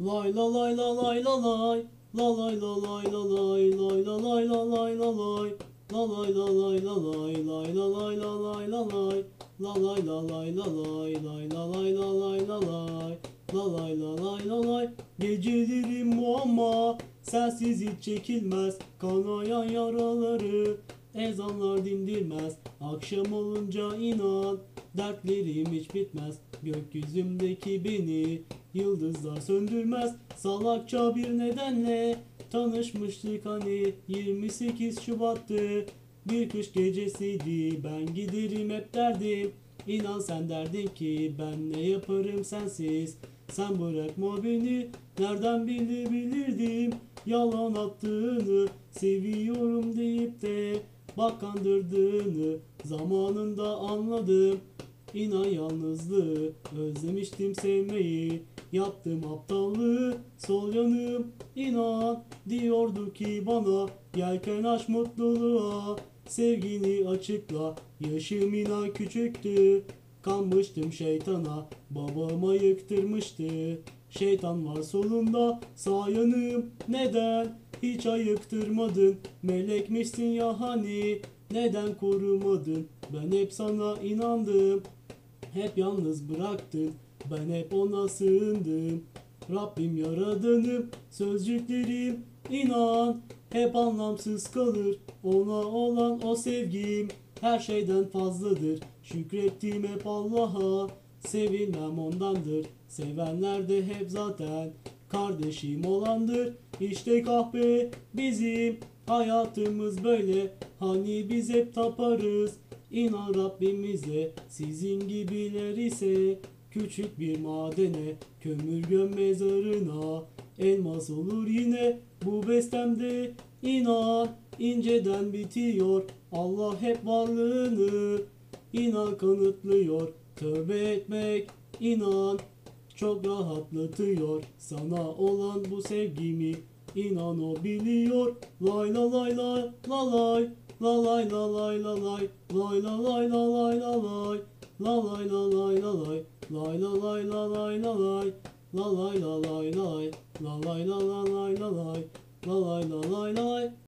Lay la lay la lay la lay La lay la lay la lay Lay la lay la lay la lay La lay la lay la lay Lay la lay la lay la lay La lay la lay la lay Lay la lay la lay la lay La lay la lay la lay Gecelerim muamma Sensiz hiç çekilmez Kanayan yaraları Ezanlar dindirmez Akşam olunca inan Dertlerim hiç bitmez Gökyüzümdeki beni Yıldızlar söndürmez Salakça bir nedenle. Tanışmıştık hani 28 Şubat'tı. Bir kış gecesiydi Ben giderim hep derdim. İnan sen derdin ki Ben ne yaparım sensiz. Sen bırakma beni Nereden bilebilirdim? Yalan attığını Seviyorum deyip de Bak kandırdığını Zamanında anladım İnan yalnızlığı Özlemiştim sevmeyi. Yaptım aptallığı Sol yanım inan Diyordu ki bana Yelken aç mutluluğa Sevgini açıkla. Yaşım inan küçüktü Kanmıştım şeytana Babama yıktırmıştı. Şeytan var solunda Sağ yanım neden Hiç ayıktırmadın? Melekmişsin ya hani Neden korumadın? Ben hep sana inandım hep yalnız bıraktın Ben hep ona sığındım. Rabbim yaradanım Sözcüklerim inan. Hep anlamsız kalır Ona olan o sevgim. Her şeyden fazladır Şükrettiğim hep Allah'a. Sevilmem ondandır Sevenler de hep zaten. Kardeşim olandır İşte kahpe bizim Hayatımız böyle Hani biz hep taparız. İnan Rabbimize sizin gibiler ise küçük bir madene kömür göm mezarına. Elmas olur yine bu bestemde inan inceden bitiyor. Allah hep varlığını inan kanıtlıyor. Tövbe etmek inan çok rahatlatıyor. Sana olan bu sevgimi inan o biliyor lay la lay lay la lay La lay la lay la lay lay la lay la lay la lay la lay la lay la lay lay la lay la lay la lay la lay la lay lay la lay la la lay la lay la lay la lay lay